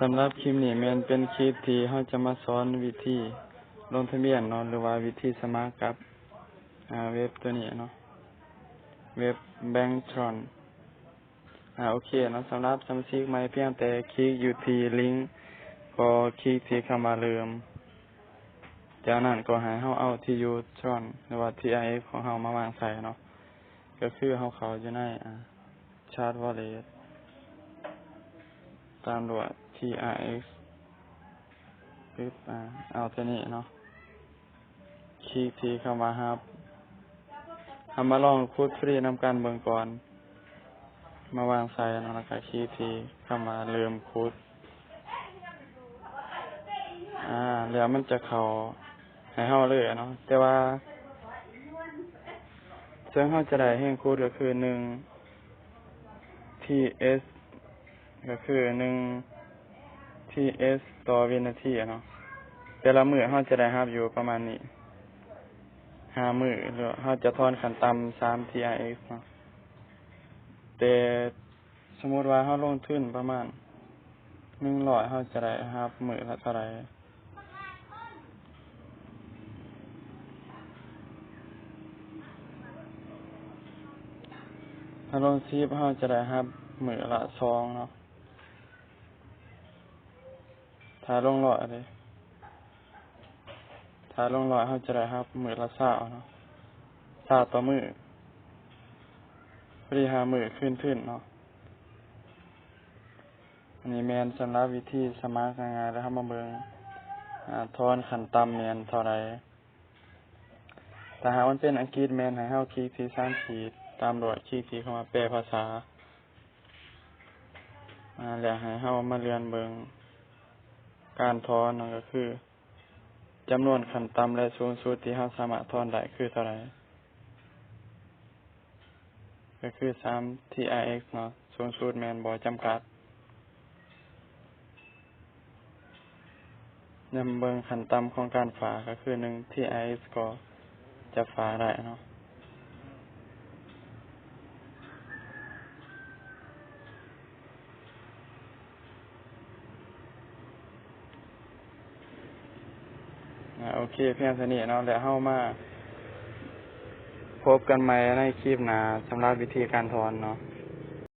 สำหรับคลิปนี้แมนเป็นคลิปที่เราจะมาสอนวิธีลงทะเบียนเนาะหรือว่าวิธีสมัครกับเว็บตัวนี้เนาะเว็บ Banktron อ่าโอเคเนาะสำหรับสมาชิกใหม่เพียงแต่คลิกอยู่ที่ลิงก์ก็คลิกที่คำว่าเริ่มจากนั้นก็ห้เฮาเอาที่ยู่ Tron หรือว่า TIX ของเฮามาวางใส่เนาะก็คือเฮาเขาอยู่ในอ่า Chart Wallet ตามด้วย TRX ปึ๊บอ่าเอาตัวนี้เนาะ คลิกทีเข้ามาครับทำมาลองคูดฟรีนำการเบิงก่อน มาวางใส่เนาะแล้วก็คลิกทีเข้ามาเริ่มคูดอ่า แล้วมันจะเขาให้เฮาเลยเนาะ แต่ว่าซึ่งเฮาจะได้แห่งคูดก็คือหนึ่ง TS ก็คือหนึ่ง TS ต่อวินาทีอะเนาะแต่ละมือเราจะได้รับอยู่ประมาณนี้ห้ามือหรือเราจะทอนขันต่ำสาม TRX เนาะแต่สมมติว่าเราลงทุนประมาณหนึ่งร้อยเราจะได้รับมือละเท่าไหร่ถ้าลงซีบเราจะได้รับมือละสองเนาะ ถ้าลงร้อยเลยถ้าลงร้อยเขาจะได้ครับมือละเศร้าเนาะเศร้าต่อมือพอดีหามือขึ้นขึ้นเนาะอันนี้แมนสำหรับวิธีสมัครง่ายๆแล้วครับมาเบิงอ่าทอนขันต่ำแมนเท่าไรแต่หากมันเป็นอังกฤษแมนให้เฮาคลิกที่สร้างขีดตามรอยคลิกที่เข้ามาแปลภาษาอ่าแล้วให้เฮามาเรียนเบิง การทอนนั่นก็คือจำนวนขั้นต่ำและสูงสุดที่เราสามารถทอนได้คือเท่าไหร่ก็คือ3 TRX เนาะสูงสุดแมนบ่จำกัดนำเบิงขั้นต่ำของการฝาก็คือ1 TRX ก็จะฝาได้เนาะ โอเค เพียงเท่านี้เนาะแล้วเฮามาพบกันใหม่ในคลิปหน้าสำหรับวิธีการถอนเนาะ